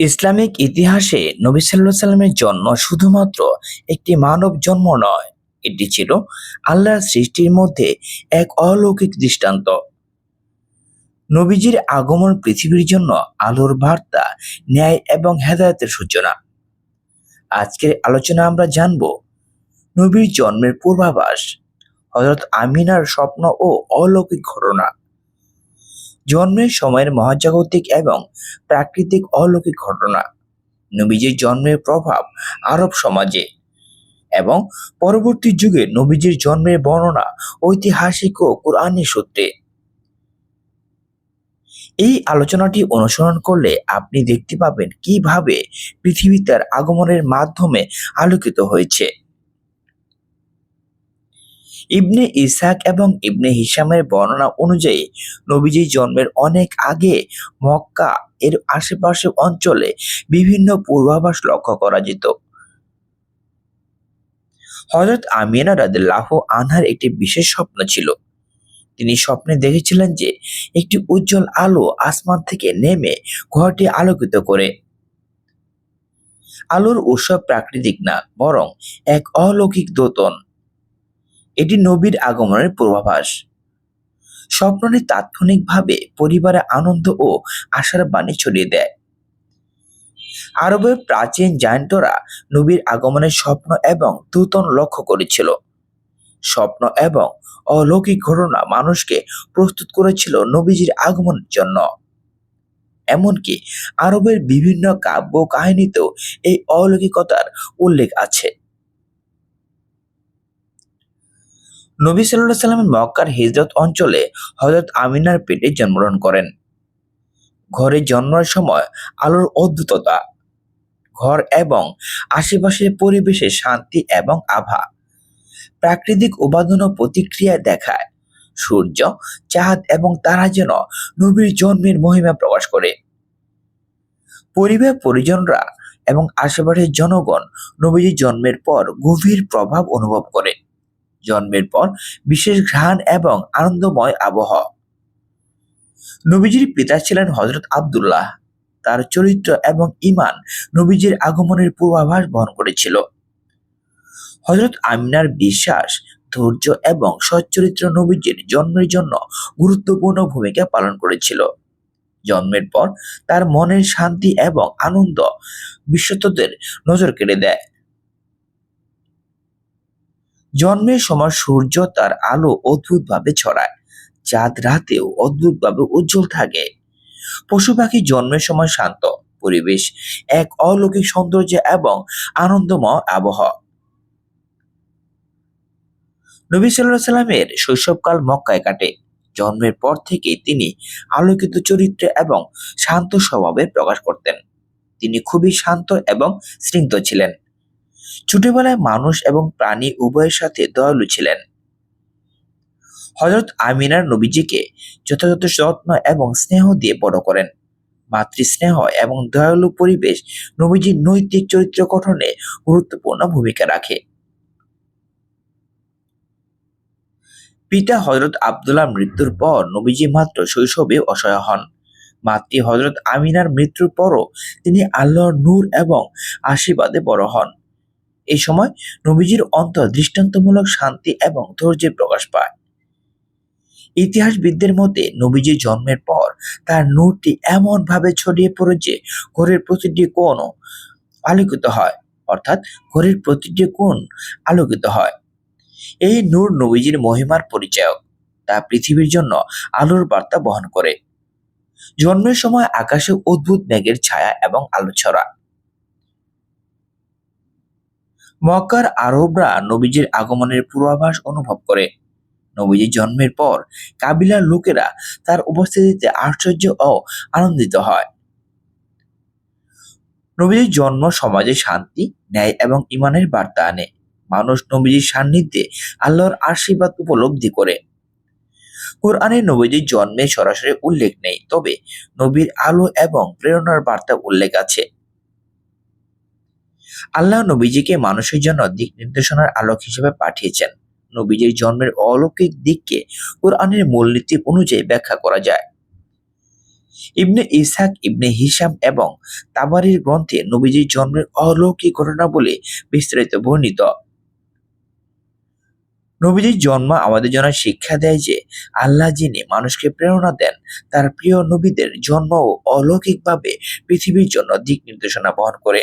Islamic ইতিহাসে নবী সাল্লাহ সাল্লামের জন্ম শুধুমাত্র একটি মানব জন্ম নয়, এটি ছিল আল্লাহর সৃষ্টির মধ্যে এক অলৌকিক দৃষ্টান্ত। নবীজির আগমন পৃথিবীর জন্য আলোর বার্তা, ন্যায় এবং হেদায়তের সূচনা। আজকের আলোচনা আমরা জানব নবীর জন্মের পূর্বাভাস হজরত আমিনার স্বপ্ন ও অলৌকিক ঘটনা। জন্মের সময়ের মহাজাগতিক এবং প্রাকৃতিক অলৌকিক ঘটনা। নবীজির জন্মের প্রভাব আরব সমাজে এবং পরবর্তী যুগে নবীজির জন্মের বর্ণনা ঐতিহাসিক ও কোরআনী সূত্রে। এই আলোচনাটি অনুসরণ করলে আপনি দেখতে পাবেন কীভাবে পৃথিবী তার আগমনের মাধ্যমে আলোকিত হয়েছে। ইবনে ইসাক এবং ইবনে হিসামের বর্ণনা অনুযায়ী নবীজির জন্মের অনেক আগে মক্কা এর আশেপাশে অঞ্চলে বিভিন্ন পূর্বাভাস লক্ষ্য করা যেত। হজরত আমিনা রাদিল্লাহ আনহার একটি বিশেষ স্বপ্ন ছিল। তিনি স্বপ্নে দেখেছিলেন যে একটি উজ্জ্বল আলো আসমান থেকে নেমে ঘরটি আলোকিত করে। আলোর উৎসব প্রাকৃতিক না, বরং এক অলৌকিক দোতন। এটি নবীর আগমনের পূর্বাভাস। স্বপ্নটি তাৎক্ষণিকভাবে পরিবারে আনন্দ ও আশার বাণী ছড়িয়ে দেয়। আরবের প্রাচীন জায়ন্তরা নবীর আগমনের স্বপ্ন এবং দূতন লক্ষ্য করেছিল। স্বপ্ন এবং অলৌকিক ঘটনা মানুষকে প্রস্তুত করেছিল নবীজির আগমনের জন্য। এমনকি আরবের বিভিন্ন কাব্য কাহিনীতেও এই অলৌকিকতার উল্লেখ আছে। নবী সাল্লাহ সাল্লাম মক্কার হিজরত অঞ্চলে হজরত আমিনার পেটে জন্মগ্রহণ করেন। ঘরে জন্মের সময় আলোর অদ্ভুততা, ঘর এবং আশেপাশের পরিবেশে শান্তি এবং আভা, প্রাকৃতিক উপাদান প্রতিক্রিয়া দেখায়। সূর্য, চাঁদ এবং তারা যেন নবীর জন্মের মহিমা প্রকাশ করে। পরিবার, পরিজনরা এবং আশেপাশের জনগণ নবীজির জন্মের পর গভীর প্রভাব অনুভব করে। জন্মের পর বিশেষ ঘ্রাণ এবং আনন্দময় আবহাওয়া। নবীজির পিতা ছিলেন হজরত আবদুল্লাহ। তার চরিত্র এবং ইমান নবীজির আগমনের পূর্বাভাস বহন করেছিল। হজরত আমিনার বিশ্বাস, ধৈর্য এবং সচ্চরিত্র নবীজির জন্মের জন্য গুরুত্বপূর্ণ ভূমিকা পালন করেছিল। জন্মের পর তার মনের শান্তি এবং আনন্দ বিশ্বতদের নজর কেড়ে দেয় জন্মের সময় সূর্য তার আলো অদ্ভুতভাবে ছড়ায়। চাঁদ রাতেও অদ্ভুতভাবে উজ্জ্বল থাকে। পশু পাখি জন্মের সময় শান্ত। পরিবেশ এক অলৌকিক সৌন্দর্য এবং আনন্দময় আবহাওয়া। নবী সাল্লাহ সাল্লামের শৈশবকাল মক্কায় কাটে। জন্মের পর থেকেই তিনি আলোকিত চরিত্রে এবং শান্ত স্বভাবের প্রকাশ করতেন। তিনি খুবই শান্ত এবং স্নিগ্ধ ছিলেন। ছোটবেলায় মানুষ এবং প্রাণী উভয়ের সাথে দয়ালু ছিলেন। হজরত আমিনার নবীজিকে যথাযথ যত্ন এবং স্নেহ দিয়ে বড় করেন। মাতৃস্নেহ এবং দয়ালু পরিবেশ নবীজির নৈতিক চরিত্র গঠনে গুরুত্বপূর্ণ ভূমিকা রাখে। পিতা হজরত আবদুল্লাহ মৃত্যুর পর নবীজি মাত্র শৈশবে অসহায় হন। মাতৃ হজরত আমিনার মৃত্যুর পরও তিনি আল্লাহর নূর এবং আশীর্বাদে বড় হন। এই সময় নবীজির অন্তর দৃষ্টান্তমূলক শান্তি এবং ধৈর্যের প্রকাশ পায়। ইতিহাসবিদদের মতে নবীজির জন্মের পর তার নূরটি এমন ভাবে ছড়িয়ে পড়ে যে ঘরের প্রতিটি কোণ আলোকিত হয়, অর্থাৎ ঘরের প্রতিটি কোণ আলোকিত হয়। এই নূর নবীজির মহিমার পরিচায়ক, তা পৃথিবীর জন্য আলোর বার্তা বহন করে। জন্মের সময় আকাশে অদ্ভুত মেঘের ছায়া এবং আলো ছড়া মক্কার আরবরা নবীজির আগমনের পূর্বাভাস অনুভব করে। নবীজির জন্মের পর কাবিলার লোকেরা তার উপস্থিতিতে আশ্চর্য ও আনন্দিত হয়। নবীজির জন্ম সমাজে শান্তি, ন্যায় এবং ইমানের বার্তা আনে। মানুষ নবীজির সান্নিধ্যে আল্লাহর আশীর্বাদ উপলব্ধি করে। কোরআনে নবীজির জন্মে সরাসরি উল্লেখ নেই, তবে নবীর আলো এবং প্রেরণার বার্তা উল্লেখ আছে। আল্লাহ নবীজিকে মানুষের জন্য দিক নির্দেশনার আলোক হিসেবে পাঠিয়েছেন। নবীজির জন্মের অলৌকিক দিককে কোরআনের মূলনীতি অনুযায়ী ব্যাখ্যা করা যায়। ইবনে ইসাক ইবনে হিসাম এবং তাবারির গ্রন্থে নবীজির জন্মের অলৌকিক ঘটনা বলে বিস্তারিত বর্ণিত। নবীজির জন্ম আমাদের জন্য শিক্ষা দেয় যে আল্লাহ যিনি মানুষকে প্রেরণা দেন, তার প্রিয় নবীদের জন্মও অলৌকিকভাবে পৃথিবীর জন্য দিক নির্দেশনা বহন করে।